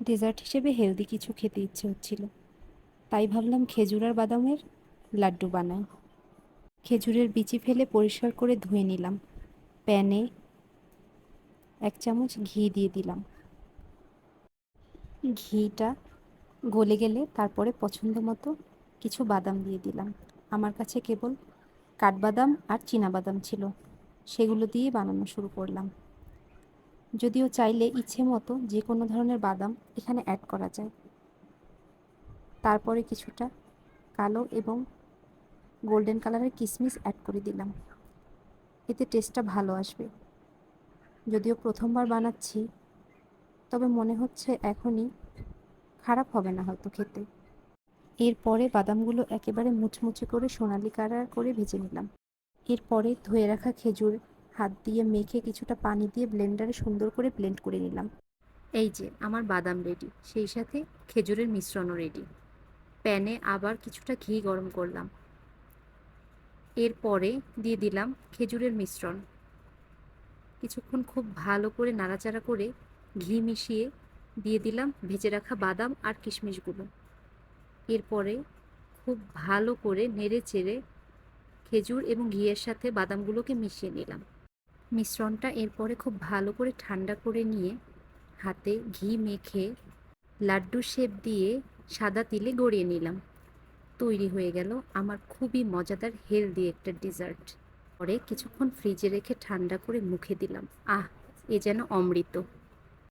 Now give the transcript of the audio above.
Dessert হিসেবে healthy কিছু খেতে ইচ্ছে হচ্ছিল। তাই ভাবলাম খেজুর আর বাদামের লাড্ডু বানাই। খেজুরের বিচি ফেলে পরিষ্কার করে ধুয়ে নিলাম। প্যানে এক চামচ ঘি দিয়ে দিলাম। ঘিটা গলে গেলে তারপরে পছন্দ মতো কিছু বাদাম দিয়ে দিলাম। আমার কাছে কেবল কাঠবাদাম আর বাদাম ছিল। সেগুলো দিয়ে বানানো শুরু করলাম। যদিও চাইলে ইচ্ছে মতো যে কোনো ধরনের বাদাম এখানে অ্যাড করা যায়। তারপরে কিছুটা কালো এবং গোল্ডেন কালারের কিশমিশ অ্যাড করে দিলাম। এতে টেস্টটা ভালো আসবে। যদিও প্রথমবার বানাচ্ছি, তবে মনে হচ্ছে এখনই খারাপ হবে না হয়তো খেতে। এরপরে বাদামগুলো একেবারে মুচমুচে করে সোনালি কালার করে ভেজে নিলাম। এরপরে ধুয়ে রাখা খেজুর হাত দিয়ে মেখে কিছুটা পানি দিয়ে ব্লেন্ডারে সুন্দর করে ব্লেন্ড করে নিলাম। এই যে, আমার বাদাম রেডি, সেই সাথে খেজুরের মিশ্রণও রেডি। প্যানে আবার কিছুটা ঘি গরম করলাম। এরপরে দিয়ে দিলাম খেজুরের মিশ্রণ। কিছুক্ষণ খুব ভালো করে নাড়াচাড়া করে ঘি মিশিয়ে দিয়ে দিলাম ভেজে রাখা বাদাম আর কিশমিশগুলো। এরপরে খুব ভালো করে নেড়ে চেড়ে খেজুর এবং ঘিয়ের সাথে বাদামগুলোকে মিশিয়ে নিলাম। মিশ্রণটা এরপরে খুব ভালো করে ঠান্ডা করে নিয়ে হাতে ঘি মেখে লাড্ডু শেপ দিয়ে সাদা তিলে গড়িয়ে নিলাম। তৈরি হয়ে গেল আমার খুবই মজাদার হেলদি একটা ডিজার্ট পরে কিছুক্ষণ ফ্রিজে রেখে ঠান্ডা করে মুখে দিলাম। আহ, এ যেন অমৃত।